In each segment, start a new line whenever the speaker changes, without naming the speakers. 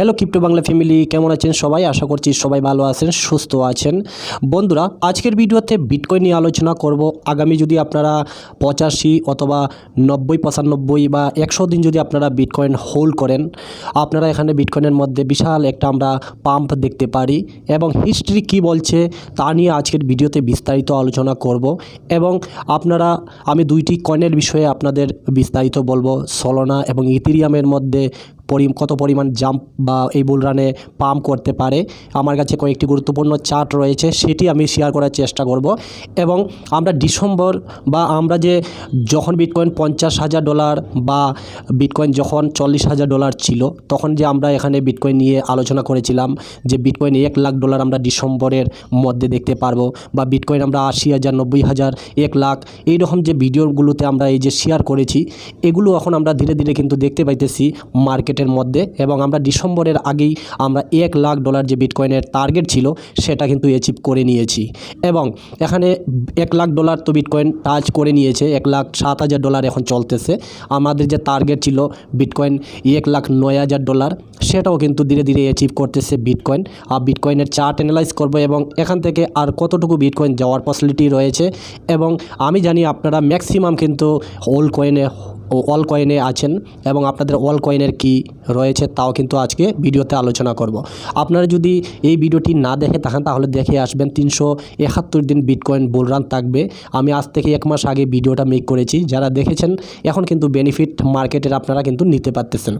Hello crypto Bangla family কেমন আছেন সবাই? আশা করছি সবাই ভালো আছেন, সুস্থ আছেন। বন্ধুরা, আজকের ভিডিওতে বিটকয়েন নিয়ে আলোচনা করব। আগামী যদি আপনারা পঁচাশি অথবা নব্বই, পঁচানব্বই বা একশো দিন যদি আপনারা বিটকয়েন হোল্ড করেন, আপনারা এখানে বিটকয়েনের মধ্যে বিশাল একটা আমরা পাম্প দেখতে পারি এবং হিস্ট্রি কি বলছে তা নিয়ে আজকের ভিডিওতে বিস্তারিত আলোচনা করব এবং আপনারা, আমি দুইটি কয়েনের বিষয়ে আপনাদের বিস্তারিত বলব। সলোনা এবং ইথিরিয়ামের মধ্যে কত পরিমাণ জাম্প বা এই বুল রানে পাম্প করতে পারে। আমার কাছে কয়েকটি গুরুত্বপূর্ণ চার্ট রয়েছে, সেটি আমি শেয়ার করার চেষ্টা করব। এবং আমরা ডিসেম্বর বা আমরা যে যখন বিটকয়েন পঞ্চাশ হাজার ডলার বা বিটকয়েন যখন চল্লিশ হাজার ডলার ছিল, তখন যে আমরা এখানে বিটকয়েন নিয়ে আলোচনা করেছিলাম যে বিটকয়েন এক লাখ ডলার আমরা ডিসেম্বরের মধ্যে দেখতে পারব বা বিটকয়েন আমরা আশি হাজার, নব্বই হাজার, এক লাখ, এইরকম যে ভিডিওগুলোতে আমরা এই যে শেয়ার করেছি, এগুলো এখন আমরা ধীরে ধীরে কিন্তু দেখতে পাইতেছি মার্কেটের মধ্যে এবং আমরা ডিসেম্বরের আগেই আমরা এক লাখ ডলার যে বিটকয়েনের টার্গেট ছিল, সেটা কিন্তু অ্যাচিভ করে নিয়েছি। এবং এখানে এক লাখ ডলার তো বিটকয়েন টাচ করে নিয়েছে, এক লাখ সাত হাজার ডলার এখন চলতেছে। আমাদের যে টার্গেট ছিল বিটকয়েন এক লাখ নয় হাজার ডলার, সেটাও কিন্তু ধীরে ধীরে অ্যাচিভ করতেছে বিটকয়েন। আর বিটকয়েনের চার্ট অ্যানালাইজ করব এবং এখান থেকে আর কতটুকু বিটকয়েন যাওয়ার পসিবিলিটি রয়েছে। এবং আমি জানি আপনারা ম্যাক্সিমাম কিন্তু হোল কয়েনে ও অল কয়েনে আছেন এবং আপনাদের অল কয়েনের কি রয়েছে তাও কিন্তু আজকে ভিডিওতে আলোচনা করব। আপনারা যদি এই ভিডিওটি না দেখে থাকেন, তাহলে দেখে আসবেন তিনশো একাত্তর দিন বিটকয়েন বুলরান থাকবে। আমি আজ থেকে এক মাস আগে ভিডিওটা মেক করেছি। যারা দেখেছেন, এখন কিন্তু বেনিফিট মার্কেটের আপনারা কিন্তু নিতে পারতেছেন।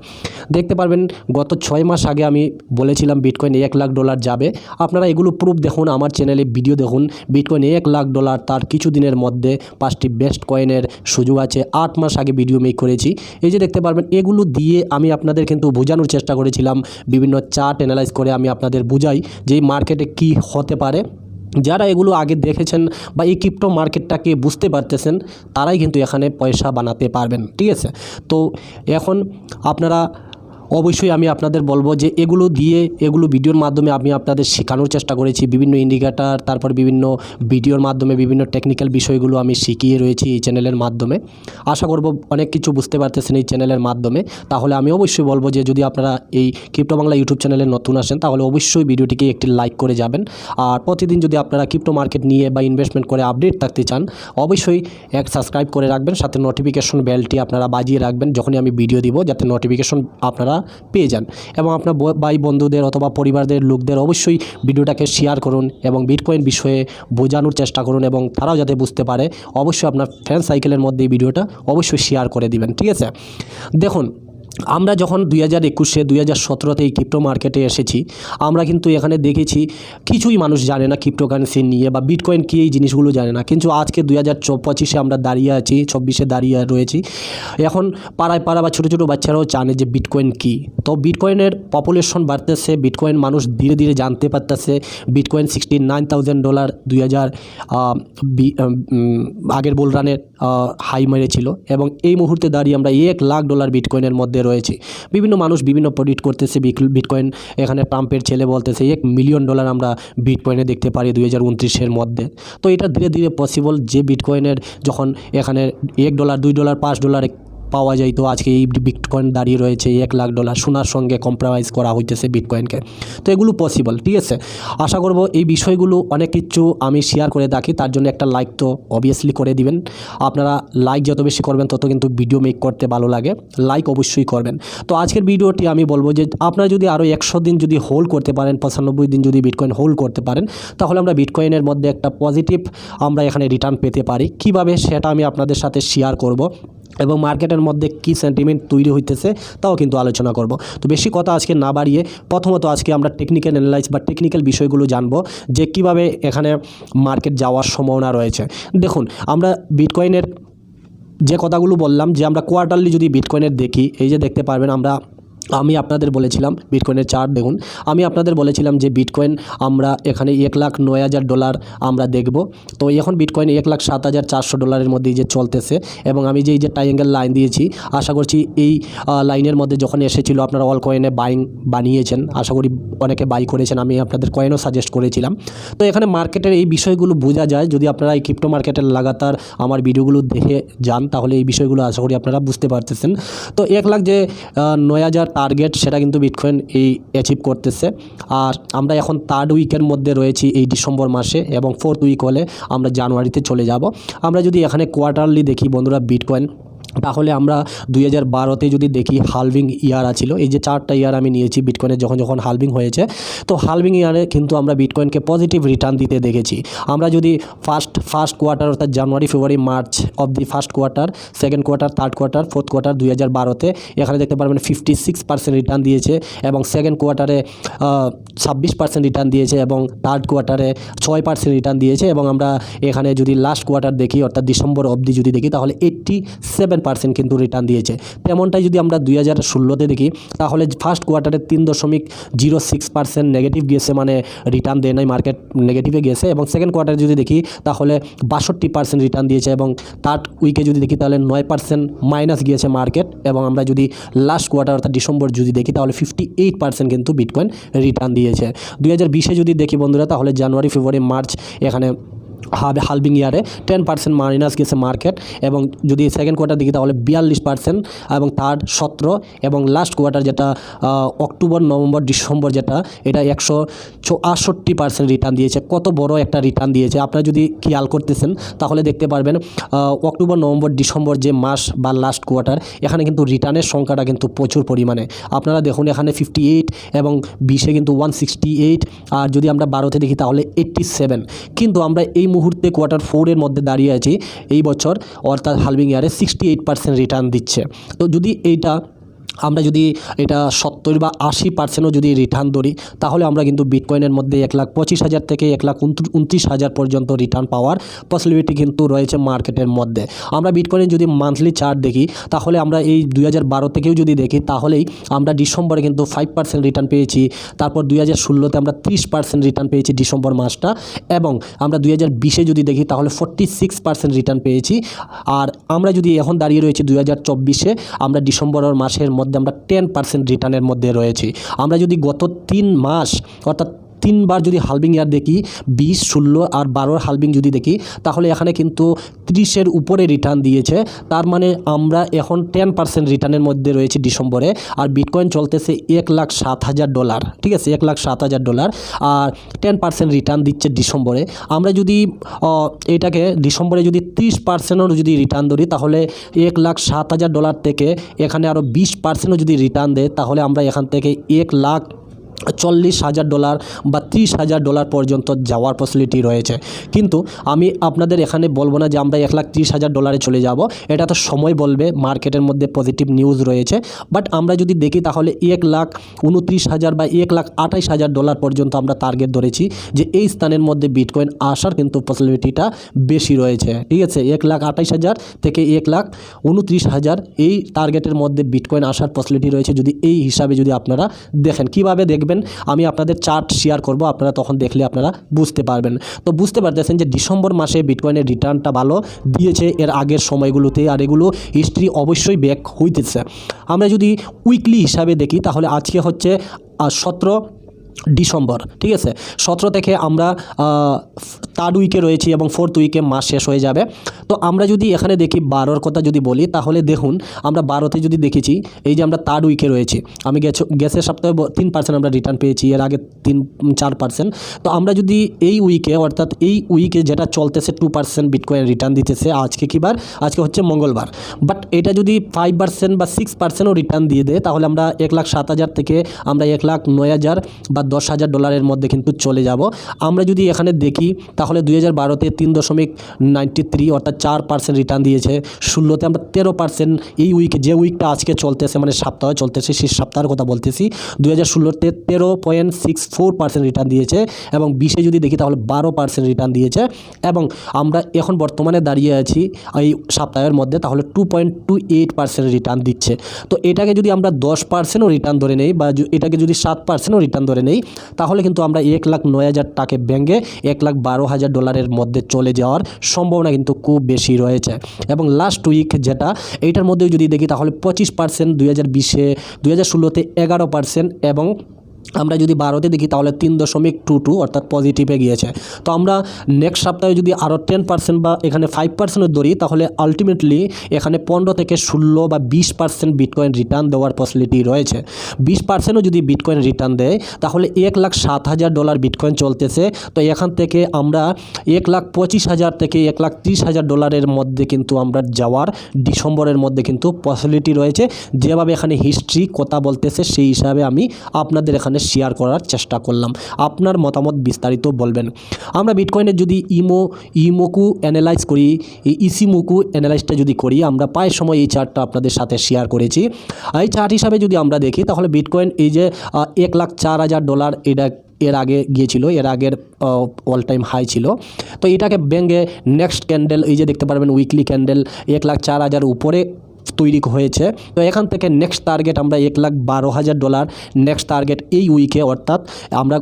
দেখতে পারবেন, গত ছয় মাস আগে আমি বলেছিলাম বিটকয়েন এক লাখ ডলার যাবে। আপনারা এগুলো প্রুফ দেখুন, আমার চ্যানেলে ভিডিও দেখুন। বিটকয়েন এক লাখ ডলার তার কিছু দিনের মধ্যে পাঁচটি বেস্ট কয়েনের সুযোগ আছে। আট মাস আগে ভিডিও মেক করেছি। এই যে দেখতে পারবেন, এগুলো দিয়ে আমি আপনাদের কিন্তু বোঝানোর চেষ্টা করেছিলাম, বিভিন্ন চার্ট অ্যানালাইজ করে আমি আপনাদের বুঝাই যে মার্কেটে কি হতে পারে। যারা এগুলো আগে দেখেছেন বা এই ক্রিপ্টো মার্কেটটাকে বুঝতে পারতেছেন, তারাই কিন্তু এখানে পয়সা বানাতে পারবেন, ঠিক আছে? তো এখন আপনারা অবশ্যই আমি আপনাদের বলব যে এগুলো দিয়ে, এগুলো ভিডিওর মাধ্যমে আমি আপনাদের শেখানোর চেষ্টা করেছি। বিভিন্ন ইন্ডিকেটার তারপর বিভিন্ন ভিডিওর মাধ্যমে বিভিন্ন টেকনিক্যাল বিষয়গুলো আমি শিখিয়ে রয়েছি এই চ্যানেলের মাধ্যমে। আশা করব অনেক কিছু বুঝতে পারতেছেন এই চ্যানেলের মাধ্যমে। তাহলে আমি অবশ্যই বলব যে যদি আপনারা এই ক্রিপ্টো বাংলা ইউটিউব চ্যানেলে নতুন আসেন, তাহলে অবশ্যই ভিডিওটিকে একটি লাইক করে যাবেন। আর প্রতিদিন যদি আপনারা ক্রিপ্টো মার্কেট নিয়ে বা ইনভেস্টমেন্ট করে আপডেট থাকতে চান, অবশ্যই এক সাবস্ক্রাইব করে রাখবেন, সাথে নোটিফিকেশন বেলটি আপনারা বাজিয়ে রাখবেন, যখনই আমি ভিডিও দিব, যাতে নোটিফিকেশন আপনারা পেয়ে যান। এবং আপনার ভাই বন্ধুদের অথবা পরিবারদের লোকদের অবশ্যই ভিডিওটাকে শেয়ার করুন এবং বিটকয়েন বিষয়ে বোঝানোর চেষ্টা করুন এবং তারাও যাতে বুঝতে পারে। অবশ্যই আপনার ফ্রেন্ড সাইকেলের মধ্যে এই ভিডিওটা অবশ্যই শেয়ার করে দিবেন। ঠিক আছে? দেখুন আমরা যখন দুই হাজার একুশে, দুই হাজার সতেরোতে এই ক্রিপ্টো মার্কেটে এসেছি, আমরা কিন্তু এখানে দেখেছি কিছুই মানুষ জানে না ক্রিপ্টোকারেন্সি নিয়ে বা বিটকয়েন কী এই জিনিসগুলো জানে না। কিন্তু আজকে দুই হাজার পঁচিশে আমরা দাঁড়িয়ে আছি, চব্বিশে দাঁড়িয়ে রয়েছি। এখন পাড়ায় পাড়া বা ছোটো ছোটো বাচ্চারাও জানে যে বিটকয়েন কী। তো বিটকয়েনের পপুলেশন বাড়তেছে বিটকয়েন মানুষ ধীরে ধীরে জানতে পারতেছে। Bitcoin sixty nine thousand dollar দুই হাজার আগের বুলরানের হাই মেরেছিল এবং এই মুহূর্তে দাঁড়িয়ে আমরা এক লাখ ডলার বিটকয়েনের মধ্যে রয়েছি। বিভিন্ন মানুষ বিভিন্ন প্রডিক্ট করতেছে বিটকয়েন এখানে ট্রাম্পের ছেলে বলতেছে, এক মিলিয়ন ডলার আমরা বিটকয়েনে দেখতে পারি দুই হাজার উনত্রিশের মধ্যে। তো এটা ধীরে ধীরে পসিবল যে বিটকয়েনের যখন এখানে এক ডলার দুই ডলার পাঁচ ডলার পাওয়া যায়। তো আজকে এই বিটকয়েন দাঁড়িয়ে রয়েছে এক লাখ ডলার সোনার সঙ্গে কম্প্রোমাইজ করা হইতেছে বিটকয়েনকে তো এগুলো পসিবল ঠিক আছে? আশা করব এই বিষয়গুলো অনেক কিছু আমি শেয়ার করে থাকি তার জন্য একটা লাইক তো অবভিয়াসলি করে দিবেন। আপনারা লাইক যত বেশি করবেন, তত কিন্তু ভিডিও মেক করতে ভালো লাগে। লাইক অবশ্যই করবেন। তো আজকের ভিডিওটি আমি বলব যে, আপনারা যদি আরও একশো দিন যদি হোল্ড করতে পারেন, পঁচানব্বই দিন যদি বিটকয়েন হোল্ড করতে পারেন, তাহলে আমরা বিটকয়েনের মধ্যে একটা পজিটিভ আমরা এখানে রিটার্ন পেতে পারি। কীভাবে সেটা আমি আপনাদের সাথে শেয়ার করব? এবং মার্কেটের মধ্যে কি সেন্টিমেন্ট তৈরি হইতেছে তাও কিন্তু আলোচনা করব। তো বেশি কথা আজকে না বাড়িয়ে প্রথমত আজকে আমরা টেকনিক্যাল অ্যানালাইজ বা টেকনিক্যাল বিষয়গুলো জানব যে কীভাবে এখানে মার্কেট যাওয়ার সম্ভাবনা রয়েছে। দেখুন, আমরা বিটকয়েনের যে কথাগুলো বললাম যে আমরা কোয়ার্টারলি যদি বিটকয়েনের দেখি, এই যে দেখতে পারবেন আমরা আমি আপনাদের বলেছিলাম বিটকয়েনের চার্ট দেখুন। আমি আপনাদের বলেছিলাম যে বিটকয়েন আমরা এখানে এক লাখ নয় হাজার ডলার আমরা দেখব। তো এখন বিটকয়েন এক লাখ সাত হাজার চারশো ডলারের মধ্যে যে চলতেছে এবং আমি যে এই যে ট্রাইঙ্গেল লাইন দিয়েছি, আশা করছি এই লাইনের মধ্যে যখন এসেছিল আপনারা অল কয়েনে বাইং বানিয়েছেন, আশা করি অনেকে বাই করেছেন, আমি আপনাদের কয়েনও সাজেস্ট করেছিলাম। তো এখানে মার্কেটের এই বিষয়গুলো বোঝা যায়, যদি আপনারা এই ক্রিপ্টো মার্কেটের লাগাতার আমার ভিডিওগুলো দেখে যান, তাহলে এই বিষয়গুলো আশা করি আপনারা বুঝতে পারতেছেন। তো এক লাখ যে নয় হাজার টার্গেট সেটা কিন্তু বিটকয়েন এই অ্যাচিভ করতেছে। আর আমরা এখন থার্ড উইকের মধ্যে রয়েছি এই ডিসেম্বর মাসে এবং ফোর্থ উইক হলে আমরা জানুয়ারিতে চলে যাব। আমরা যদি এখানে কোয়ার্টারলি দেখি বন্ধুরা বিটকয়েন তাহলে আমরা দুই হাজার বারোতে যদি দেখি হালভিং ইয়ার আছিল, এই যে চারটা ইয়ার আমি নিয়েছি বিটকয়েনের যখন যখন হালভিং হয়েছে, তো হালভিং ইয়ারে কিন্তু আমরা বিটকয়েনকে পজিটিভ রিটার্ন দিতে দেখেছি। আমরা যদি ফার্স্ট ফার্স্ট কোয়ার্টার অর্থাৎ January February March of the first quarter second quarter third quarter fourth quarter দুই হাজার বারোতে এখানে দেখতে পারবেন ফিফটি সিক্স পার্সেন্ট রিটার্ন দিয়েছে এবং সেকেন্ড কোয়ার্টারে ছাব্বিশ পার্সেন্ট রিটার্ন দিয়েছে এবং থার্ড কোয়ার্টারে ছয় পার্সেন্ট রিটার্ন দিয়েছে এবং আমরা এখানে যদি লাস্ট কোয়ার্টার দেখি, অর্থাৎ ডিসেম্বর অবধি যদি দেখি, তাহলে এইট্টি সেভেন পার্সেন্ট কিন্তু রিটার্ন দিয়েছে। তেমনটাই যদি আমরা দুই হাজার ষোলোতে দেখি, তাহলে ফার্স্ট কোয়ার্টারে তিন দশমিক জিরো সিক্স পার্সেন্ট নেগেটিভ গিয়েছে মানে রিটার্ন দেয় নাই মার্কেট নেগেটিভে গিয়েছে। এবং সেকেন্ড কোয়ার্টারে যদি দেখি, তাহলে বাষট্টি পার্সেন্ট রিটার্ন দিয়েছে এবং থার্ড উইকে যদি দেখি, তাহলে নয় পার্সেন্ট মাইনাস গিয়েছে মার্কেট এবং আমরা যদি লাস্ট কোয়ার্টার অর্থাৎ ডিসেম্বর যদি দেখি, তাহলে ফিফটি এইট পার্সেন্ট কিন্তু বিটকয়েন রিটার্ন দিয়েছে। দুই হাজার বিশে যদি দেখি বন্ধুরা, তাহলে জানুয়ারি, ফেব্রুয়ারি, মার্চ এখানে হালবিং ইয়ারে টেন পার্সেন্ট মাইনাস গেছে মার্কেট এবং যদি সেকেন্ড কোয়ার্টার দেখি তাহলে বিয়াল্লিশ পার্সেন্ট এবং থার্ড সতেরো এবং লাস্ট কোয়ার্টার যেটা অক্টোবর, নভেম্বর, ডিসেম্বর যেটা, এটা একশো চৌষট্টি পার্সেন্ট রিটার্ন দিয়েছে। কত বড় একটা রিটার্ন দিয়েছে। আপনারা যদি খেয়াল করতেছেন তাহলে দেখতে পারবেন অক্টোবর, নভেম্বর, ডিসেম্বর যে মাস বা লাস্ট কোয়ার্টার এখানে কিন্তু রিটার্নের সংখ্যাটা কিন্তু প্রচুর পরিমাণে। আপনারা দেখুন এখানে ফিফটি এইট এবং বিশে কিন্তু ওয়ান সিক্সটি এইট আর যদি আমরা বারোতে দেখি তাহলে এইট্টি সেভেন কিন্তু আমরা এই মুহূর্তে কোয়ার্টার ফোরের মধ্যে দাঁড়িয়ে আছি এই বছর, অর্থাৎ হালভিং ইয়ারে সিক্সটি এইট পার্সেন্ট রিটার্ন দিচ্ছে। তো যদি এইটা আমরা যদি এটা সত্তর বা আশি পার্সেন্টও যদি রিটার্ন ধরি, তাহলে আমরা কিন্তু বিটকয়েনের মধ্যে এক লাখ পঁচিশ হাজার থেকে এক লাখ উনত্রিশ হাজার পর্যন্ত রিটার্ন পাওয়ার পসিবিলিটি কিন্তু রয়েছে মার্কেটের মধ্যে। আমরা বিটকয়েনের যদি মান্থলি চার্ট দেখি, তাহলে আমরা এই দুই হাজার বারো থেকেও যদি দেখি, তাহলেই আমরা ডিসেম্বরে কিন্তু ফাইভ পার্সেন্ট রিটার্ন পেয়েছি, তারপর দুই হাজার ষোলোতে আমরা ত্রিশ পার্সেন্ট রিটার্ন পেয়েছি ডিসেম্বর মাসটা, এবং আমরা দুই হাজার বিশে যদি দেখি, তাহলে ফোর্টি সিক্স পার্সেন্ট রিটার্ন পেয়েছি, আর আমরা যদি এখন দাঁড়িয়ে রয়েছি দুই হাজার চব্বিশে, আমরা ডিসেম্বর মাসের মধ্যে আমরা টেন পার্সেন্ট রিটার্নের মধ্যে রয়েছি। আমরা যদি গত তিন মাস অর্থাৎ তিনবার যদি হালবিং ইয়ার দেখি, বিশ, ষোলো আর বারোর হালবিং যদি দেখি, তাহলে এখানে কিন্তু ত্রিশের উপরে রিটার্ন দিয়েছে। তার মানে আমরা এখন টেন পার্সেন্ট রিটার্নের মধ্যে রয়েছি ডিসেম্বরে। আর বিটকয়েন চলতেছে এক লাখ সাত হাজার ডলার ঠিক আছে? এক লাখ সাত হাজার ডলার আর টেন পার্সেন্ট রিটার্ন দিচ্ছে ডিসেম্বরে। আমরা যদি এটাকে ডিসেম্বরে যদি ত্রিশ পার্সেন্টও যদি রিটার্ন ধরি, তাহলে এক লাখ সাত হাজার ডলার থেকে এখানে আরও বিশ পার্সেন্টও যদি রিটার্ন দেয়, তাহলে আমরা এখান থেকে এক লাখ চল্লিশ হাজার ডলার বা ত্রিশ হাজার ডলার পর্যন্ত যাওয়ার পসিবিলিটি রয়েছে। কিন্তু আমি আপনাদের এখানে বলব না যে আমরা এক লাখ ত্রিশ হাজার ডলারে চলে যাব। এটা তো সময় বলবে, মার্কেটের মধ্যে পজিটিভ নিউজ রয়েছে। বাট আমরা যদি দেখি তাহলে এক লাখ উনত্রিশ হাজার বা এক লাখ আঠাইশ হাজার ডলার পর্যন্ত আমরা টার্গেট ধরেছি যে এই স্থানের মধ্যে বিটকয়েন আসার কিন্তু পসিবিলিটিটা বেশি রয়েছে। ঠিক আছে? এক লাখ আঠাইশ হাজার থেকে এক লাখ উনত্রিশ হাজার এই টার্গেটের মধ্যে বিটকয়েন আসার পসিবিলিটি রয়েছে যদি এই হিসাবে যদি আপনারা দেখেন। কীভাবে দেখবেন? আমি আপনাদের চার্ট শেয়ার করব, আপনারা তখন দেখলে আপনারা বুঝতে পারবেন। তো বুঝতে পারতেছেন যে ডিসেম্বর মাসে বিটকয়েনের রিটার্নটা ভালো দিয়েছে এর আগের সময়গুলোতে, আর এগুলো হিস্ট্রি অবশ্যই ব্যাক হইতেছে। আমরা যদি উইকলি হিসাবে দেখি, তাহলে আজকে হচ্ছে সতেরো ডিসেম্বর, ঠিক আছে? সতেরো থেকে আমরা থার্ড উইকে রয়েছি এবং ফোর্থ উইকে মাস শেষ হয়ে যাবে। তো আমরা যদি এখানে দেখি বারোর কথা যদি বলি, তাহলে দেখুন, আমরা বারোতে যদি দেখেছি, এই যে আমরা থার্ড উইকে রয়েছি, আমি গেছ গ্যাসের সপ্তাহে তিন পার্সেন্ট আমরা রিটার্ন পেয়েছি, এর আগে তিন, চার পার্সেন্ট তো আমরা যদি এই উইকে অর্থাৎ এই উইকে যেটা চলতেছে টু পার্সেন্ট বিটকয়েন রিটার্ন দিতেছে, আজকে কি বার? আজকে হচ্ছে মঙ্গলবার। বাট এটা যদি ফাইভ পার্সেন্ট বা সিক্স পার্সেন্টও রিটার্ন দিয়ে দেয়, তাহলে আমরা এক লাখ সাত হাজার থেকে আমরা এক লাখ নয় হাজার বা দশ হাজার ডলারের মধ্যে কিন্তু চলে যাব। আমরা যদি এখানে দেখি, তাহলে দুই হাজার বারোতে তিন দশমিক নাইনটি থ্রি অর্থাৎ চার পার্সেন্ট রিটার্ন দিয়েছে। ষোলোতে আমরা তেরো পার্সেন্ট এই উইকে যে উইকটা আজকে চলতেছে মানে সপ্তাহ চলতেছে, সেই সপ্তাহের কথা বলতেছি, দুই হাজার ষোলোতে তেরো point six four percent return দিয়েছে এবং বিশে যদি দেখি, তাহলে বারো পার্সেন্ট রিটার্ন দিয়েছে। এবং আমরা এখন বর্তমানে দাঁড়িয়ে আছি এই সপ্তাহের মধ্যে, তাহলে two point two eight percent return দিচ্ছে। তো এটাকে যদি আমরা দশ পার্সেন্টও রিটার্ন ধরে নেই বা এটাকে যদি সাত পার্সেন্টও রিটার্ন ধরে নেই তাহলে কিন্তু আমরা এক লাখ নয় হাজার টাকা ব্যাঙ্গে এক লাখ বারো হাজার ডলারের মধ্যে চলে যাওয়ার সম্ভাবনা কিন্তু খুব বেশি রয়েছে। এবং লাস্ট উইক যেটা, এইটার মধ্যেও যদি দেখি তাহলে পঁচিশ পার্সেন্ট দুই হাজার বিশে, দুই হাজার ষোলোতে এগারো পার্সেন্ট এবং আমরা যদি বারোতে দেখি, তাহলে তিন দশমিক টু টু অর্থাৎ পজিটিভে গিয়েছে। তো আমরা নেক্সট সপ্তাহে যদি আরও টেন পার্সেন্ট বা এখানে ফাইভ পার্সেন্ট ধরি তাহলে আলটিমেটলি এখানে পনেরো থেকে ষোলো বা বিশ পার্সেন্ট বিটকয়েন রিটার্ন দেওয়ার পসিবিলিটি রয়েছে। বিশ পার্সেন্টও যদি বিটকয়েন রিটার্ন দেয়, তাহলে এক লাখ সাত হাজার ডলার বিটকয়েন চলতেছে। তো এখান থেকে আমরা এক লাখ পঁচিশ হাজার থেকে এক লাখ ত্রিশ হাজার ডলারের মধ্যে কিন্তু আমরা যাওয়ার, ডিসেম্বরের মধ্যে কিন্তু পসিবিলিটি রয়েছে। যেভাবে এখানে হিস্ট্রি কথা বলতেছে, সেই হিসাবে আমি আপনাদের এখানে শেয়ার করার চেষ্টা করলাম। আপনার মতামত বিস্তারিত বলবেন। আমরা বিটকয়েনের যদি ইমো ইমোকু অ্যানালাইজ করি ইসিমোকু অ্যানালাইজটা যদি করি, আমরা প্রায় সময় এই চার্টটা আপনাদের সাথে শেয়ার করেছি। এই চার্ট হিসাবে যদি আমরা দেখি, তাহলে বিটকয়েন এই যে এক লাখ চার হাজার ডলার এটা এর আগে গিয়েছিল, এর আগের অল টাইম হাই ছিল। তো এটাকে ব্যাঙ্গে নেক্সট ক্যান্ডেল এই যে দেখতে পারবেন উইকলি ক্যান্ডেল এক লাখ চার হাজার উপরে তৈরি হয়েছে। তো এখান থেকে নেক্সট টার্গেট আমরা এক লাখ বারো হাজার ডলার নেক্সট টার্গেট এই উইকে অর্থাৎ আমরা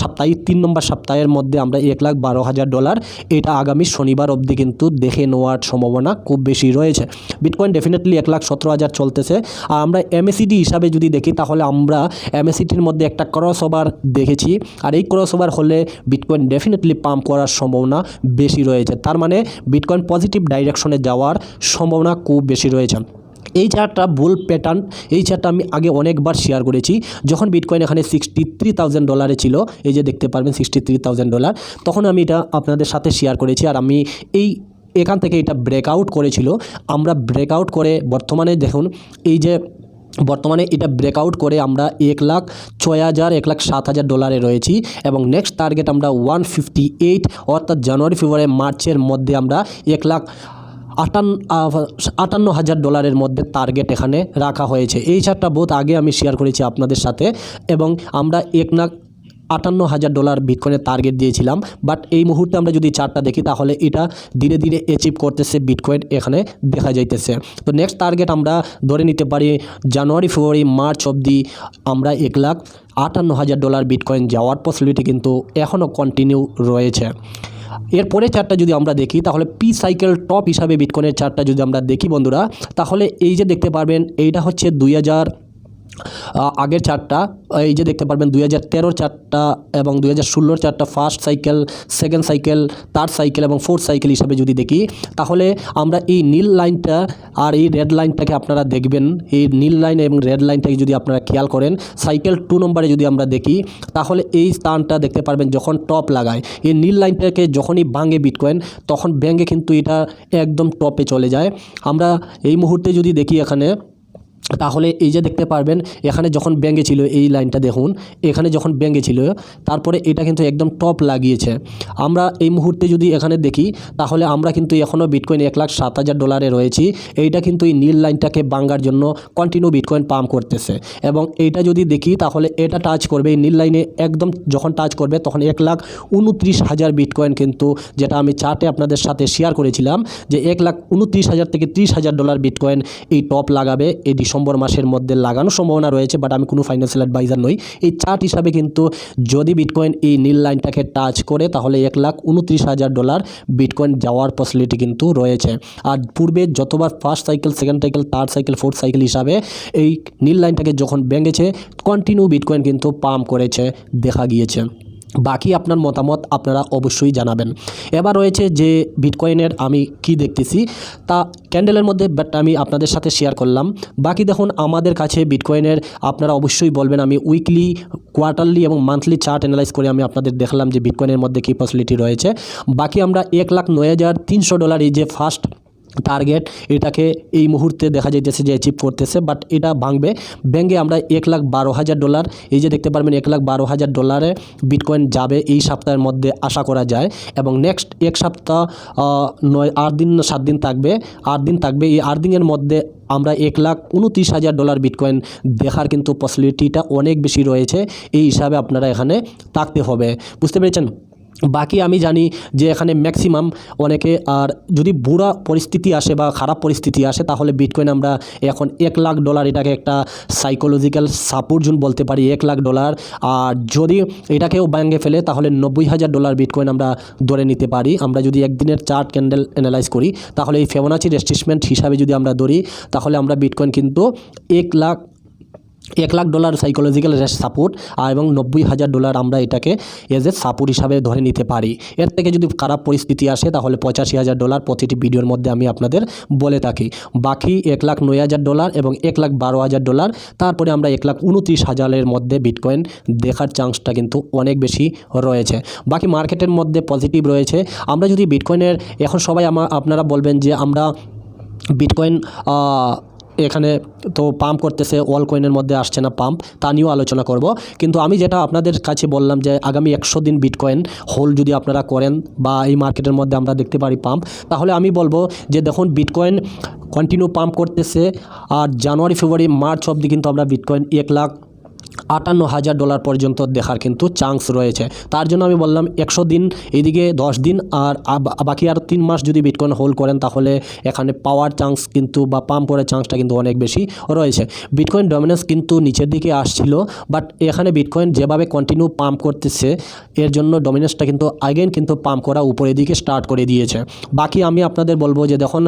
সাপ্তাহিক তিন নম্বর সপ্তাহের মধ্যে আমরা এক লাখ বারো হাজার ডলার এটা আগামী শনিবার অবধি কিন্তু দেখে নেওয়ার সম্ভাবনা খুব বেশি রয়েছে। বিটকয়েন ডেফিনেটলি এক লাখ সতেরো হাজার চলতেছে। আর আমরা এমএসিডি হিসাবে যদি দেখি, তাহলে আমরা এমএসিডির মধ্যে একটা ক্রস ওভার দেখেছি। আর এই ক্রস ওভার হলে বিটকয়েন ডেফিনেটলি পাম্প করার সম্ভাবনা বেশি রয়েছে। তার মানে বিটকয়েন পজিটিভ ডাইরেকশনে যাওয়ার সম্ভাবনা খুব বেশি রয়েছে। এই চার্টটা বুল প্যাটার্ন এই চার্টটা আমি আগে অনেকবার শেয়ার করেছি। যখন বিটকয়েন এখানে সিক্সটি থ্রি থাউজেন্ড ডলারে ছিল, এই যে দেখতে পারবেন সিক্সটি থ্রি থাউজেন্ড ডলার তখন আমি এটা আপনাদের সাথে শেয়ার করেছি। আর আমি এই, এখান থেকে এটা ব্রেকআউট করেছিল। আমরা ব্রেকআউট করে বর্তমানে দেখুন, এই যে বর্তমানে এটা ব্রেকআউট করে আমরা এক লাখ ছয় হাজার, এক লাখ সাত হাজার ডলারে রয়েছি। এবং নেক্সট টার্গেট আমরা ওয়ান ফিফটি এইট অর্থাৎ জানুয়ারি, ফেব্রুয়ারি, মার্চের মধ্যে আমরা এক লাখ আটান্ন আটান্ন হাজার ডলারের মধ্যে টার্গেট এখানে রাখা হয়েছে। এই চারটা বহুত আগে আমি শেয়ার করেছি আপনাদের সাথে এবং আমরা এক লাখ আটান্ন হাজার ডলার বিটকয়েনের টার্গেট দিয়েছিলাম। বাট এই মুহূর্তে আমরা যদি চার্টটা দেখি, তাহলে এটা ধীরে ধীরে অ্যাচিভ করতেছে বিটকয়েন এখানে দেখা যাইতেছে। তো নেক্সট টার্গেট আমরা ধরে নিতে পারি জানুয়ারি ফেব্রুয়ারি মার্চ অবধি আমরা এক লাখ আটান্ন হাজার ডলার বিটকয়েন যাওয়ার পসিবিলিটি কিন্তু এখনও কন্টিনিউ রয়েছে। এরপরে চারটা যদি আমরা দেখি, তাহলে পি সাইকেল টপ হিসাবে বিটকয়েনের চারটা যদি আমরা দেখি বন্ধুরা, তাহলে এই যে দেখতে পারবেন, এইটা হচ্ছে দুই হাজার আগের চারটা, এই যে দেখতে পারবেন দুই হাজার তেরোর চারটা এবং দুই হাজার ষোলোর চারটা first cycle second cycle third cycle এবং ফোর্থ সাইকেল হিসাবে যদি দেখি, তাহলে আমরা এই নীল লাইনটা আর এই রেড লাইনটাকে আপনারা দেখবেন। এই নীল লাইন এবং রেড লাইনটাকে যদি আপনারা খেয়াল করেন সাইকেল টু নম্বরে যদি আমরা দেখি, তাহলে এই স্থানটা দেখতে পারবেন যখন টপ লাগায়। এই নীল লাইনটাকে যখনই ভাঙে বিটকয়েন তখন ব্যাঙ্গে কিন্তু এটা একদম টপে চলে যায়। আমরা এই মুহূর্তে যদি দেখি এখানে তাহলে এই যে দেখতে পারবেন, এখানে যখন ব্যাঙ্গে ছিল এই লাইনটা দেখুন, এখানে যখন ব্যাঙ্গে ছিল, তারপরে এটা কিন্তু একদম টপ লাগিয়েছে। আমরা এই মুহূর্তে যদি এখানে দেখি, তাহলে আমরা কিন্তু এখনও বিটকয়েন এক লাখ সাত হাজার ডলারে রয়েছি। এইটা কিন্তু এই নীল লাইনটাকে বাঙ্গার জন্য কন্টিনিউ বিটকয়েন পাম্প করতেছে। এবং এইটা যদি দেখি, তাহলে এটা টাচ করবে, এই নীল লাইনে একদম যখন টাচ করবে, তখন এক লাখ উনত্রিশ হাজার বিটকয়েন কিন্তু, যেটা আমি চার্টে আপনাদের সাথে শেয়ার করেছিলাম, যে এক লাখ উনত্রিশ হাজার থেকে ত্রিশ হাজার ডলার বিটকয়েন এই টপ লাগাবে, এই ডিসেম্বর মাসের মধ্যে লাগানোর সম্ভাবনা রয়েছে বাট আমি কোনো ফাইন্যান্সিয়াল অ্যাডভাইজার নই। এই চার্ট হিসাবে কিন্তু যদি বিটকয়েন এই নীল লাইনটাকে টাচ করে, তাহলে এক লাখ উনত্রিশ হাজার ডলার বিটকয়েন যাওয়ার পসিবিলিটি কিন্তু রয়েছে। আর পূর্বে যতবার first cycle second cycle third cycle fourth cycle হিসাবে এই নীল লাইনটাকে যখন ভেঙেছে কন্টিনিউ বিটকয়েন কিন্তু পাম্প করেছে, দেখা গিয়েছে। বাকি আপনার মতামত আপনারা অবশ্যই জানাবেন। এবার রয়েছে যে বিটকয়েনের আমি কি দেখতেছি, তা ক্যান্ডেলের মধ্যে বাট আমি আপনাদের সাথে শেয়ার করলাম। বাকি দেখুন, আমাদের কাছে বিটকয়েনের আপনারা অবশ্যই বলবেন, আমি উইকলি কোয়ার্টারলি এবং মান্থলি চার্ট অ্যানালাইজ করে আমি আপনাদের দেখলাম যে বিটকয়েনের মধ্যে কী পসিবিলিটি রয়েছে। বাকি আমরা এক লাখ নয় হাজার তিনশো ডলার এই যে ফার্স্ট টার্গেট এটাকে এই মুহূর্তে দেখা যাইতেছে যে অ্যাচিভ করতেছে বাট এটা ভাঙবে। ব্যাঙ্গে আমরা এক লাখ বারো হাজার ডলার এই যে দেখতে পারবেন এক লাখ বারো হাজার ডলারে বিটকয়েন যাবে এই সপ্তাহের মধ্যে আশা করা যায়। এবং নেক্সট এক সপ্তাহ নয়, আট দিন না সাত দিন থাকবে। আট দিন থাকবে, এই আট দিনের মধ্যে আমরা এক লাখ উনত্রিশ হাজার ডলার বিটকয়েন দেখার কিন্তু পসিবিলিটিটা অনেক বেশি রয়েছে। এই হিসাবে আপনারা এখানে থাকতে হবে। বুঝতে পেরেছেন? বাকি আমি জানি যে এখানে ম্যাক্সিমাম অনেকে, আর যদি বুড়া পরিস্থিতি আসে বা খারাপ পরিস্থিতি আসে, তাহলে বিটকয়েন আমরা এখন এক লাখ ডলার এটাকে একটা সাইকোলজিক্যাল সাপোর্ট জোন বলতে পারি, এক লাখ ডলার আর যদি এটাকেও ব্যাঙ্গে ফেলে, তাহলে নব্বই হাজার ডলার বিটকয়েন আমরা ধরে নিতে পারি। আমরা যদি একদিনের চার্ট ক্যান্ডেল অ্যানালাইজ করি, তাহলে এই ফেবোনাচি রেস্টিসমেন্ট হিসাবে যদি আমরা ধরি, তাহলে আমরা বিটকয়েন কিন্তু এক লাখ এক লাখ ডলার সাইকোলজিক্যাল সাপোর্ট এবং নব্বই হাজার ডলার আমরা এটাকে এজ এ সাপোর্ট হিসাবে ধরে নিতে পারি। এর থেকে যদি খারাপ পরিস্থিতি আসে, তাহলে পঁচাশি হাজার ডলার প্রতিটি ভিডিওর মধ্যে আমি আপনাদের বলে থাকি। বাকি এক লাখ নয় হাজার ডলার এবং এক লাখ বারো হাজার ডলার, তারপরে আমরা এক লাখ উনত্রিশ হাজারের মধ্যে বিটকয়েন দেখার চান্সটা কিন্তু অনেক বেশি রয়েছে। বাকি মার্কেটের মধ্যে পজিটিভ রয়েছে। আমরা যদি বিটকয়েনের এখন সবাই আমার আপনারা বলবেন যে আমরা বিটকয়েন এখানে তো পাম্প করতেছে ওয়াল কয়েনের মধ্যে আসছে না পাম্প, তা নিয়েও আলোচনা করব। কিন্তু আমি যেটা আপনাদের কাছে বললাম যে আগামী একশো দিন বিটকয়েন হোল যদি আপনারা করেন বা এই মার্কেটের মধ্যে আমরা দেখতে পারি পাম্প, তাহলে আমি বলব যে দেখুন বিটকয়েন কন্টিনিউ পাম্প করতেছে, আর জানুয়ারি, ফেব্রুয়ারি, মার্চ অবধি কিন্তু আমরা বিটকয়েন এক লাখ আটান্ন হাজার ডলার পর্যন্ত দেখার কিন্তু চান্স রয়েছে। তার জন্য আমি বললাম একশো দিন, এদিকে দশ দিন আর বাকি আর তিন মাস যদি বিটকয়েন হোল্ড করেন তাহলে এখানে পাওয়ার চান্স কিন্তু বা পাম্প করার চান্সটা কিন্তু অনেক বেশি রয়েছে। বিটকয়েন ডমিনেন্স কিন্তু নিচের দিকে আসছিল বাট এখানে বিটকয়েন যেভাবে কন্টিনিউ পাম্প করতেছে, এর জন্য ডমিনেন্সটা কিন্তু আগেন কিন্তু পাম্প করা উপরের দিকে স্টার্ট করে দিয়েছে। বাকি আমি আপনাদের বলব যে যখন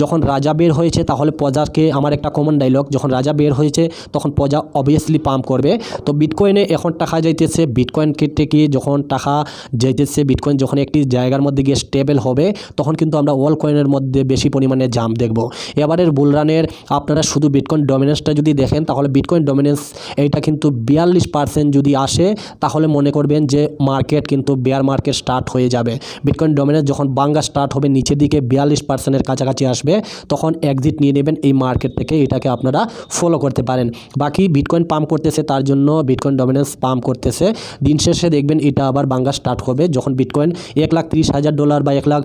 যখন রাজা বের হয়েছে তাহলে প্রজাকে, আমার একটা কমন ডাইলগ যখন রাজা বের হয়েছে তখন প্রজা অবভিয়াসলি পাম্প করবে। তো বিটকয়েনে এখন টাকা যাইতেছে। বিটকয়েন গিয়ে যখন টাকা যাইতেছে বিটকয়েন যখন একটি জায়গার মধ্যে গিয়ে স্টেবল হবে, তখন কিন্তু আমরা অল কয়েনের মধ্যে বেশি পরিমাণে জাম্প দেখব। এবারের বুলরানের আপনারা শুধু বিটকয়েন ডমিনেন্সটা যদি দেখেন, তাহলে বিটকয়েন ডমিনেন্স এইটা কিন্তু বিয়াল্লিশ পার্সেন্ট যদি আসে, তাহলে মনে করবেন যে মার্কেট কিন্তু বেয়ার মার্কেট স্টার্ট হয়ে যাবে। বিটকয়েন ডমিনেন্স যখন বাঙ্গা স্টার্ট হবে, নিচের দিকে বিয়াল্লিশ পার্সেন্টের কাছাকাছি আসবে, তখন এক্সিট নিয়ে নেবেন এই মার্কেট থেকে, এটাকে আপনারা ফলো করতে পারেন। বাকি বিটকয়েন পাম্প করতেছে, তার জন্য বিটকয়েন ডমিনেন্স পাম্প করতেছে। দিন শেষে দেখবেন এটা আবার বাঙ্গা স্টার্ট হবে। যখন বিটকয়েন এক লাখ তিরিশ হাজার ডলার বা এক লাখ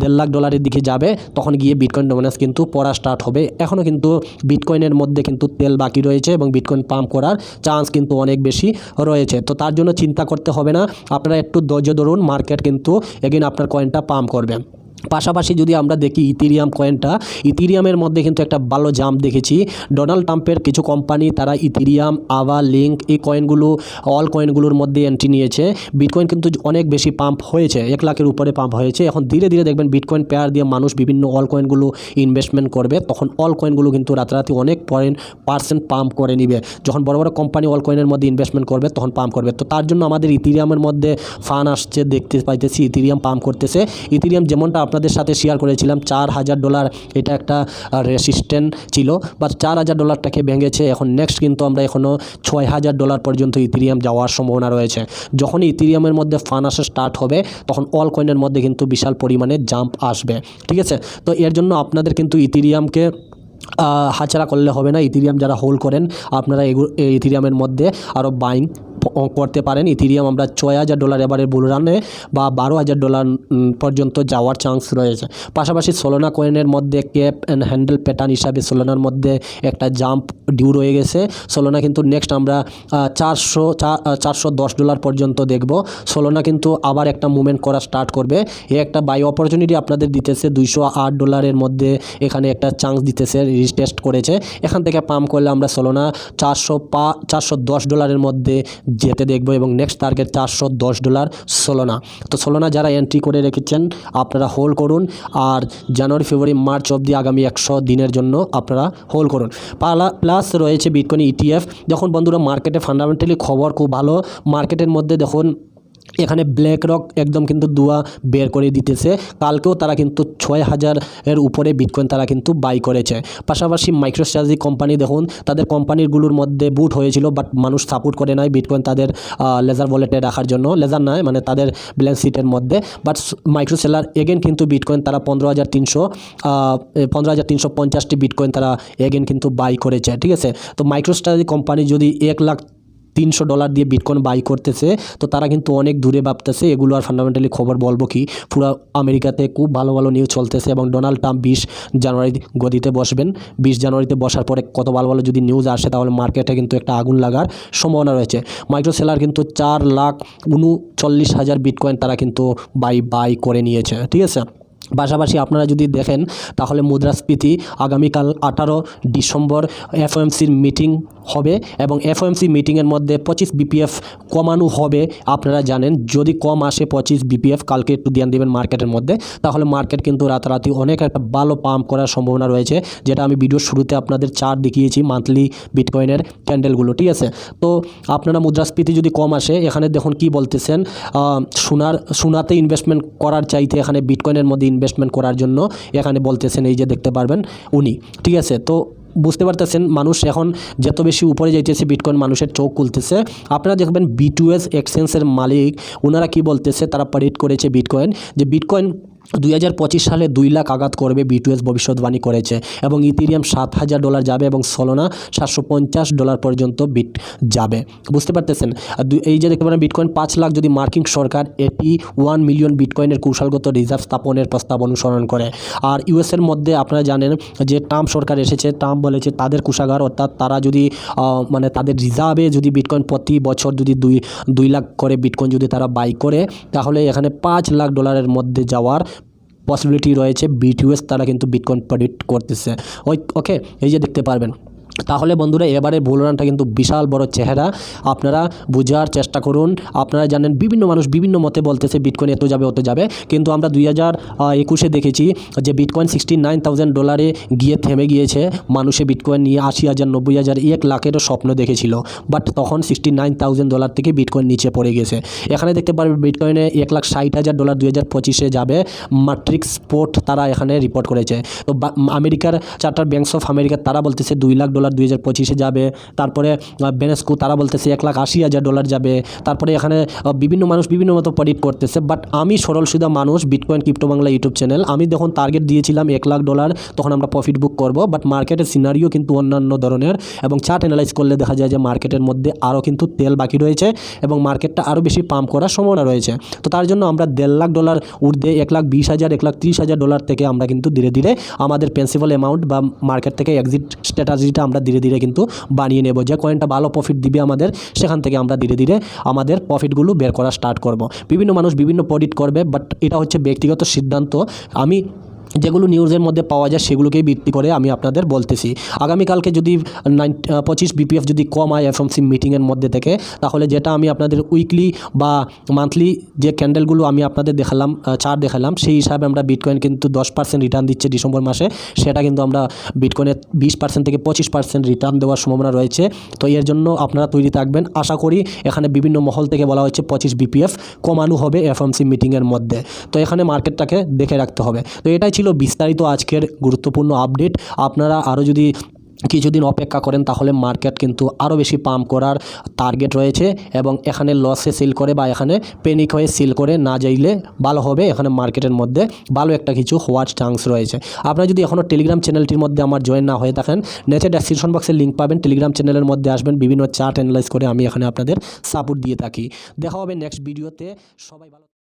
দেড় লাখ ডলারের দিকে যাবে, তখন গিয়ে বিটকয়েন ডমিনেন্স কিন্তু পড়া স্টার্ট হবে। এখনও কিন্তু বিটকয়েনের মধ্যে কিন্তু তেল বাকি রয়েছে এবং বিটকয়েন পাম্প করার চান্স কিন্তু অনেক বেশি রয়েছে। তো তার জন্য চিন্তা করতে হবে না। আপনারা একটু ধৈর্য ধরুন মার্কেট কিন্তু এগিন আপনার কয়েনটা পাম্প করবে। পাশাপাশি যদি আমরা দেখি ইথিরিয়াম কয়েনটা, ইথিরিয়ামের মধ্যে কিন্তু একটা ভালো জাম্প দেখেছি। ডোনাল্ড ট্রাম্পের কিছু কোম্পানি তারা ইথিরিয়াম, আভা, লিঙ্ক এই কয়েনগুলো, অল কয়েনগুলোর মধ্যে এন্ট্রি নিয়েছে। বিটকয়েন কিন্তু অনেক বেশি পাম্প হয়েছে, এক লাখের উপরে পাম্প হয়েছে। এখন ধীরে ধীরে দেখবেন বিটকয়েন পেয়ার দিয়ে মানুষ বিভিন্ন অল কয়েনগুলো ইনভেস্টমেন্ট করবে। তখন অল কয়েনগুলো কিন্তু রাতারাতি অনেক পয়েন্ট পার্সেন্ট পাম্প করে নিবে। যখন বড় বড় কোম্পানি অল কয়েনের মধ্যে ইনভেস্টমেন্ট করবে, তখন পাম্প করবে। তো তার জন্য আমাদের ইথিরিয়ামের মধ্যে ফান আসছে, দেখতে পাইতেছি, ইথিরিয়াম পাম্প করতেছে। ইথিরিয়াম যেমনটা আপনাদের সাথে শেয়ার করেছিলাম, চার হাজার ডলার এটা একটা রেসিস্ট্যান্ট ছিল বা চার হাজার ডলারটাকে ভেঙেছে, এখন নেক্সট কিন্তু আমরা এখনও ছয় হাজার ডলার পর্যন্ত ইথিরিয়াম যাওয়ার সম্ভাবনা রয়েছে। যখন ইথিরিয়ামের মধ্যে ফান আসা স্টার্ট হবে, তখন অল কয়েনের মধ্যে কিন্তু বিশাল পরিমাণে জাম্প আসবে, ঠিক আছে? তো এর জন্য আপনাদের কিন্তু ইথিরিয়ামকে হাতছাড়া করলে হবে না। ইথিরিয়াম যারা হোল্ড করেন, আপনারা এগুলো ইথিরিয়ামের মধ্যে আরও বাইং করতে পারেন। ইথিরিয়াম আমরা ছয় হাজার ডলার এবারে বুলরানে বা বারো হাজার ডলার পর্যন্ত যাওয়ার চান্স রয়েছে। পাশাপাশি সোলোনা কয়েনের মধ্যে ক্যাপ অ্যান্ড হ্যান্ডেল প্যাটার্ন হিসাবে সোলোনার মধ্যে একটা জাম্প ডিউ রয়ে গেছে। সোলোনা কিন্তু নেক্সট আমরা চারশো চারশো দশ ডলার পর্যন্ত দেখব। সোলোনা কিন্তু আবার একটা মুভমেন্ট করা স্টার্ট করবে। এ একটা বাই অপরচুনিটি আপনাদের দিতেছে। দুইশো আট ডলারের মধ্যে এখানে একটা চান্স দিতেছে রিটেস্ট করেছে। এখান থেকে পাম্প করলে আমরা সোলোনা চারশো পা, চারশো দশ ডলারের মধ্যে যেতে দেখব এবং নেক্সট টার্গেট চারশো দশ ডলার সোলোনা তো সোলোনা যারা এন্ট্রি করে রেখেছেন, আপনারা হোল্ড করুন আর জানুয়ারি ফেব্রুয়ারি মার্চ অবধি আগামী একশো দিনের জন্য আপনারা হোল্ড করুন। পালা- প্লাস রয়েছে বিটকয়েন ইটিএফ যখন বন্ধুরা মার্কেটে ফান্ডামেন্টালি খবর খুব ভালো। মার্কেটের মধ্যে দেখুন এখানে ব্ল্যাক রক একদম কিন্তু দুয়া বের করে দিতেছে। কালকেও তারা কিন্তু ছয় হাজারের উপরে বিটকয়েন তারা কিন্তু বাই করেছে। পাশাপাশি মাইক্রোস্ট্রাজি কোম্পানি দেখুন, তাদের কোম্পানিগুলোর মধ্যে বুট হয়েছিল বাট মানুষ সাপোর্ট করে নাই বিটকয়েন তাদের লেজার ওয়ালেটে রাখার জন্য। লেজার নয় মানে তাদের ব্যালেন্স শিটের মধ্যে। বাট মাইক্রো সেলার এগেন কিন্তু বিটকয়েন তারা পনেরো হাজার তিনশো পনেরো হাজার তিনশো পঞ্চাশটি বিটকয়েন তারা এগেন কিন্তু বাই করেছে, ঠিক আছে? তো মাইক্রোস্ট্রাজি কোম্পানি যদি এক লাখ তিনশো ডলার দিয়ে বিটকয়েন বাই করতেছে, তো তারা কিন্তু অনেক দূরে ভাবতেছে, এগুলো আর ফান্ডামেন্টালি খবর বলব কি, পুরো আমেরিকাতে খুব ভালো ভালো নিউজ চলতেছে এবং ডোনাল্ড ট্রাম্প বিশ জানুয়ারি গদিতে বসবেন। বিশ জানুয়ারিতে বসার পরে কত ভালো ভালো যদি নিউজ আসে, তাহলে মার্কেটে কিন্তু একটা আগুন লাগার সম্ভাবনা রয়েছে। মাইক্রো সেলার কিন্তু চার লাখ উনচল্লিশ হাজার বিটকয়েন তারা কিন্তু বাই বাই করে নিয়েছে, ঠিক আছে? পাশাপাশি আপনারা যদি দেখেন, তাহলে মুদ্রাস্ফীতি আগামীকাল আঠারো ডিসেম্বর এফওএমসির মিটিং হবে এবং এফওএমসি মিটিংয়ের মধ্যে পঁচিশ বিপিএফ কমানো হবে। আপনারা জানেন, যদি কম আসে পঁচিশ বিপিএফ, কালকে একটু ধ্যান দেবেন মার্কেটের মধ্যে, তাহলে মার্কেট কিন্তু রাতারাতি অনেক একটা ভালো পাম্প করার সম্ভাবনা রয়েছে, যেটা আমি ভিডিওর শুরুতে আপনাদের চার দেখিয়েছি, মান্থলি বিটকয়েনের ক্যান্ডেলগুলো, ঠিক আছে? তো আপনারা মুদ্রাস্ফীতি যদি কম আসে, এখানে দেখুন কি বলতেছেন সোনার, সোনাতে ইনভেস্টমেন্ট করার চাইতে এখানে বিটকয়েনের মধ্যে ইনভেস্টমেন্ট করার জন্য এখানে বলতেছেন, এই যে দেখতে পারবেন উনি। ঠিক আছে? তো বুঝতে পারতেছেন, মানুষ এখন যত বেশি উপরে যাইতেছে বিটকয়েন মানুষের চোখ খুলতেছে। আপনারা দেখবেন বিটুএস এক্সচেঞ্জের মালিক ওনারা কি বলতেছে, তারা পারিট করেছে বিটকয়েন যে বিটকয়েন দুই হাজার পঁচিশ সালে দুই লাখ আঘাত করবে বিটুএস ভবিষ্যৎবাণী করেছে এবং ইথিরিয়াম সাত হাজার ডলার যাবে এবং সলোনা সাতশো পঞ্চাশ ডলার পর্যন্ত বিট যাবে। বুঝতে পারতেছেন? এই যে দেখতে পারেন বিটকয়েন পাঁচ লাখ যদি মার্কিন সরকার এটি ওয়ান মিলিয়ন বিটকয়েনের কৌশলগত রিজার্ভ স্থাপনের প্রস্তাব অনুসরণ করে। আর ইউএসের মধ্যে আপনারা জানেন যে ট্রাম্প সরকার এসেছে, ট্রাম্প বলেছে তাদের কোষাগার অর্থাৎ তারা যদি মানে তাদের রিজার্ভে যদি বিটকয়েন প্রতি বছর যদি দুই দুই লাখ করে বিটকয়েন যদি তারা বাই করে, তাহলে এখানে পাঁচ লাখ ডলারের মধ্যে যাওয়ার পসিবিলিটি রয়েছে বিটিউএস তারা কিন্তু বিটকয়েন প্রেডিক্ট করতেছে। ওই ওকে এই যে দেখতে পারবেন। তাহলে বন্ধুরা, এবারে বুলরানটা কিন্তু বিশাল বড় চেহারা। আপনারা বোঝার চেষ্টা করুন। আপনারা জানেন, বিভিন্ন মানুষ বিভিন্ন মতে বলতেছে বিটকয়েন এত যাবে, অত যাবে। কিন্তু আমরা দুই হাজার একুশে দেখেছি যে বিটকয়েন সিক্সটি নাইন থাউজেন্ড ডলারে গিয়ে থেমে গিয়েছে। মানুষে বিটকয়েন নিয়ে আশি হাজার, নব্বই হাজার, এক লাখেরও স্বপ্ন দেখেছিল। বাট তখন সিক্সটি নাইন থাউজেন্ড ডলার থেকে বিটকয়েন নিচে পড়ে গেছে। এখানে দেখতে পারবেন বিটকয়েনে এক লাখ ষাট হাজার ডলার দুই হাজার পঁচিশে যাবে। মাট্রিক্স স্পোর্ট তারা এখানে রিপোর্ট করেছে। তো আমেরিকার চার্টার ব্যাংকস অফ আমেরিকা তারা বলতেছে, দুই লাখ ডলার দুই হাজার পঁচিশে যাবে। তারপরে বেনেস্কো, তারা বলতেছে এক লাখ আশি হাজার ডলার যাবে। তারপরে এখানে বিভিন্ন মানুষ বিভিন্ন মতো প্রেডিক্ট করতেছে। বাট আমি সরল সুদা মানুষ bitcoin crypto Bangla YouTube channel আমি যখন টার্গেট দিয়েছিলাম এক লাখ ডলার তখন আমরা প্রফিট বুক করব। বাট মার্কেটের সিনারিও কিন্তু অন্যান্য ধরনের এবং চার্ট অ্যানালাইজ করলে দেখা যায় যে মার্কেটের মধ্যে আরও কিন্তু তেল বাকি রয়েছে এবং মার্কেটটা আরও বেশি পাম্প করার সম্ভাবনা রয়েছে। তো তার জন্য আমরা দেড় লাখ ডলার ঊর্ধ্বে, এক লাখ বিশ হাজার, এক লাখ ত্রিশ হাজার ডলার থেকে আমরা কিন্তু ধীরে ধীরে আমাদের প্রিন্সিপাল অ্যামাউন্ট বা মার্কেট থেকে এক্সিট স্ট্র্যাটাজিটা আমরা ধীরে ধীরে কিন্তু বানিয়ে নেব। যে কয়েনটা ভালো প্রফিট দিবে আমাদের, সেখান থেকে আমরা ধীরে ধীরে আমাদের প্রফিটগুলো বের করা স্টার্ট করব। বিভিন্ন মানুষ বিভিন্ন প্রডিট করবে বাট এটা হচ্ছে ব্যক্তিগত সিদ্ধান্ত। আমি যেগুলো নিউজের মধ্যে পাওয়া যায়, সেগুলোকেই ভিত্তি করে আমি আপনাদের বলতেছি। আগামীকালকে যদি নাইন পঁচিশ বিপিএফ যদি কম হয় এফএমসি মিটিংয়ের মধ্যে থেকে, তাহলে যেটা আমি আপনাদের উইকলি বা মান্থলি যে ক্যান্ডেলগুলো আমি আপনাদের দেখালাম চার দেখালাম, সেই হিসাবে আমরা বিটকয়েন কিন্তু দশ পার্সেন্ট রিটার্ন দিচ্ছে ডিসেম্বর মাসে। সেটা কিন্তু আমরা বিটকয়েনের বিশ পার্সেন্ট থেকে পঁচিশ পার্সেন্ট রিটার্ন দেওয়ার সম্ভাবনা রয়েছে। তো এর জন্য আপনারা তৈরি থাকবেন। আশা করি এখানে বিভিন্ন মহল থেকে বলা হচ্ছে পঁচিশ বিপিএফ কমানো হবে এফএমসি মিটিংয়ের মধ্যে। তো এখানে মার্কেটটাকে দেখে রাখতে হবে। তো এটাই ছিল বিস্তারিত আজকের গুরুত্বপূর্ণ আপডেট। আপনারা আরও যদি কিছুদিন অপেক্ষা করেন, তাহলে মার্কেট কিন্তু আরও বেশি পাম্প করার টার্গেট রয়েছে এবং এখানে লসে সিল করে বা এখানে পেনিক হয়ে সিল করে না যাইলে ভালো হবে। এখানে মার্কেটের মধ্যে ভালো একটা কিছু হওয়ার চান্স রয়েছে। আপনারা যদি এখনও টেলিগ্রাম চ্যানেলটির মধ্যে আমার জয়েন না হয়ে থাকেন, নেচে ডেসক্রিপশন বক্সে লিঙ্ক পাবেন। টেলিগ্রাম চ্যানেলের মধ্যে আসবেন। বিভিন্ন চার্ট অ্যানালাইজ করে আমি এখানে আপনাদের সাপোর্ট দিয়ে থাকি। দেখা হবে নেক্সট ভিডিওতে সবাই ভালো